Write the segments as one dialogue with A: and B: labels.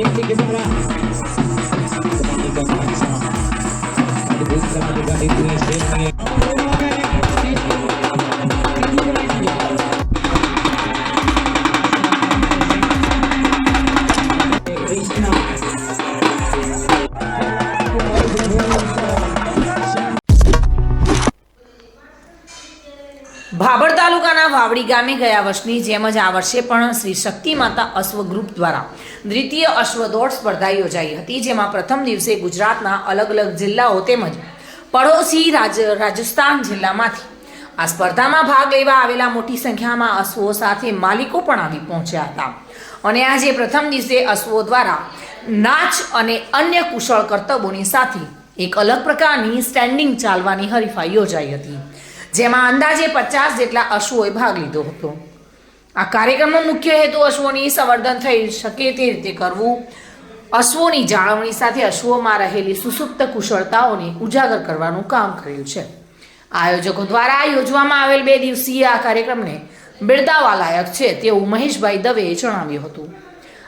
A: ఏంటి camera Thank you.
B: Bhabhar તાલુકાના વાવડી ગામે ગયા વર્ષની જેમ જ આ વર્ષે પણ શ્રી શક્તિ માતા અશ્વ ગ્રુપ દ્વારા દ્વિતીય અશ્વ દોડ સ્પર્ધા યોજાઈ હતી, જેમાં પ્રથમ દિવસે ગુજરાતના અલગ અલગ જિલ્લાઓ તેમજ પડોશી રાજ, રાજસ્થાન જિલ્લામાંથી આ સ્પર્ધામાં ભાગ લેવા આવેલા મોટી સંખ્યામાં અશ્વો સાથે માલિકો પણ આવી પહોંચ્યા હતા. અને આજે પ્રથમ દિવસે અશ્વો દ્વારા નાચ અને અન્ય કુશળ કર્તવ્યોની સાથે એક અલગ પ્રકારની સ્ટેન્ડિંગ ચાલવાની હરીફાઈ યોજાઈ હતી. જેમાં અંદાજે પચાસ જેટલા અશ્વોએ ભાગ લીધો હતો. આ કાર્યક્રમનો મુખ્ય હેતુ અશ્વોની સંવર્ધન થઈ શકે તે રીતે કરવું. અશ્વોની જાળવણી સાથે અશ્વોમાં રહેલી સુસુપ્ત કુશળતાઓને ઉજાગર કરવાનું કામ કર્યું છે. આયોજકો દ્વારા યોજવામાં આવેલ બે દિવસીય આ કાર્યક્રમને બિરદાવા લાયક છે તેવું મહેશભાઈ દવેએ જણાવ્યું હતું.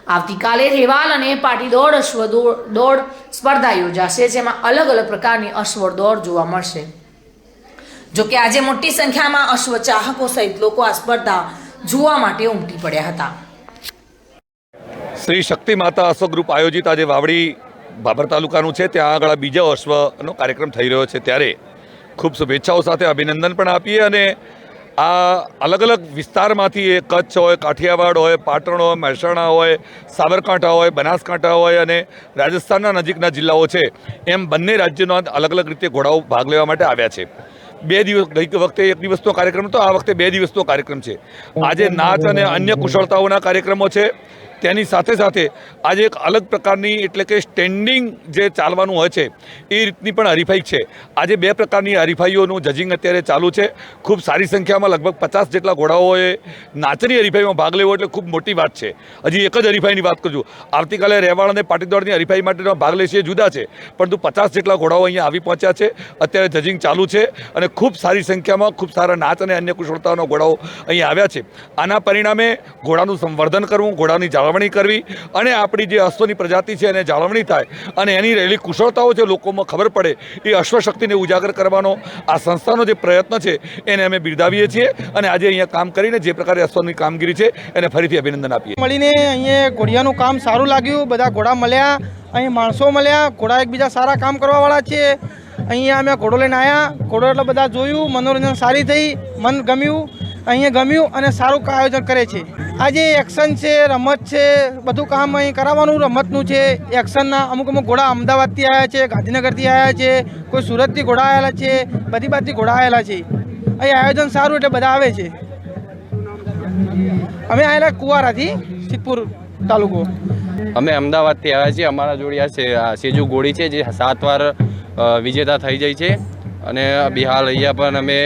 B: આવતીકાલે રેવાલ અને પાટી દોડ અશ્વ દોડ દોડ સ્પર્ધા યોજાશે, જેમાં અલગ અલગ પ્રકારની અશ્વ દોડ જોવા મળશે. જો કે આજે મોટી સંખ્યામાં અશ્વચાહકો સહિત લોકો આ સ્પર્ધા જોવા માટે ઉમટી પડ્યા હતા.
C: શ્રી શક્તિ માતા અશ્વ ગ્રુપ આયોજિત આજે વાવડી બાબર તાલુકાનું છે. ત્યાં આગળ બીજો અશ્વનો કાર્યક્રમ થઈ રહ્યો છે ત્યારે ખૂબ શુભેચ્છાઓ સાથે અભિનંદન પણ આપીએ અને આ અલગ અલગ વિસ્તારમાંથી એ કચ્છ હોય, કાઠિયાવાડ હોય, પાટણ હોય, મહેસાણા હોય, સાબરકાંઠા હોય, બનાસકાંઠા હોય અને રાજસ્થાનના નજીકના જિલ્લાઓ છે. એમ બંને રાજ્યોના અલગ અલગ રીતે ઘોડાઓ ભાગ લેવા માટે આવ્યા છે. બે દિવસ, ગઈ વખતે એક દિવસનો કાર્યક્રમ હતો, આ વખતે બે દિવસનો કાર્યક્રમ છે. આજે નાચ અને અન્ય કુશળતાઓના કાર્યક્રમો છે. તેની સાથે સાથે આજે એક અલગ પ્રકારની એટલે કે સ્ટેન્ડિંગ જે ચાલવાનું હોય છે, એ રીતની પણ હરીફાઈ છે. આજે બે પ્રકારની હરીફાઈઓનું જજિંગ અત્યારે ચાલુ છે. ખૂબ સારી સંખ્યામાં લગભગ પચાસ જેટલા ઘોડાઓએ નાચની હરીફાઈમાં ભાગ લેવો એટલે ખૂબ મોટી વાત છે. હજી એક જ હરીફાઈની વાત કરું આવતીકાલે રહેવાળ અને પાટીદોડની હરીફાઈ માટેનો ભાગ લેશે જુદા છે, પરંતુ પચાસ જેટલા ઘોડાઓ અહીંયા આવી પહોંચ્યા છે. અત્યારે જજિંગ ચાલુ છે અને ખૂબ સારી સંખ્યામાં ખૂબ સારા નાચ અને અન્ય કુશળતાઓના ઘોડાઓ અહીંયા આવ્યા છે. આના પરિણામે ઘોડાનું સંવર્ધન કરવું, ઘોડાની જાળવણી કરવી અને આપણી જે અશ્વની પ્રજાતિ છે એને જાળવણી થાય. અને એની રહેલી કુશળતાઓ છે લોકોમાં ખબર પડે. એ અશ્વશક્તિને ઉજાગર કરવાનો આ સંસ્થાનો જે પ્રયત્ન છે એને અમે બિરદાવીએ છીએ અને આજે અહીંયા કામ કરીને જે પ્રકારે અશ્વની કામગીરી છે એને ફરીથી અભિનંદન આપીએ.
D: મળીને અહીંયા ઘોડિયાનું કામ સારું લાગ્યું. બધા ઘોડા મળ્યા, અહીં માણસો મળ્યા. ઘોડા એકબીજા સારા કામ કરવાવાળા છે. અહીંયા અમે ઘોડો લઈને આવ્યા ઘોડો એટલે બધા જોયું. મનોરંજન સારી થઈ. મન ગમ્યું. અહીંયા ગમ્યું અને સારું આયોજન કરે છે. આજે એક્શન છે, રમત છે, બધું કામ અહીં કરાવવાનું, રમતનું છે. એક્શનના અમુક અમુક ઘોડા અમદાવાદથી આવ્યા છે, ગાંધીનગરથી આવ્યા છે, કોઈ સુરતથી ઘોડા આવેલા છે, બધી બાજુથી ઘોડા આવેલા છે. અહીં આયોજન સારું એટલે બધા આવે છે. અમે આવેલા કુવારાથી સિદ્ધપુર તાલુકો.
E: અમે અમદાવાદથી આવ્યા છીએ. અમારા જોડે આ સેજુ ગોળી છે, જે સાત વાર વિજેતા થઈ જાય છે. અને બિહાર અહીંયા પણ અમે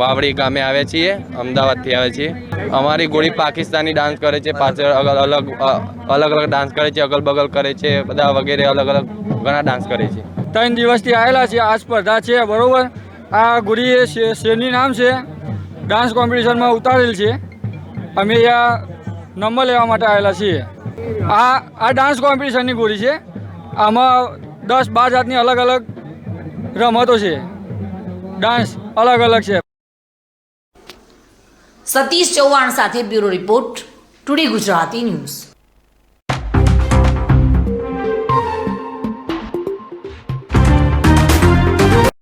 E: વાવડી ગામે આવ્યા છીએ, અમદાવાદથી આવ્યા છીએ. અમારી ગોળી પાકિસ્તાની ડાન્સ કરે છે, પાછળ અલગ અલગ અલગ ડાન્સ કરે છે અગલ બગલ કરે છે, બધા વગેરે અલગ અલગ ઘણા ડાન્સ કરે છે.
F: ત્રણ દિવસથી આવેલા છે આ સ્પર્ધા છે, બરોબર? આ ગુરી શેરની નામ છે? ડાન્સ કોમ્પિટિશનમાં ઉતારેલ છે. અમે અહીંયા નંબર લેવા માટે આવેલા છીએ. આ આ ડાન્સ કોમ્પિટિશનની ગોળી છે. આમાં દસ બાર જાતની અલગ અલગ રમતો છે. ડાન્સ અલગ અલગ છે.
B: સતીશ ચૌહાણ સાથે bureau report today Gujarati news.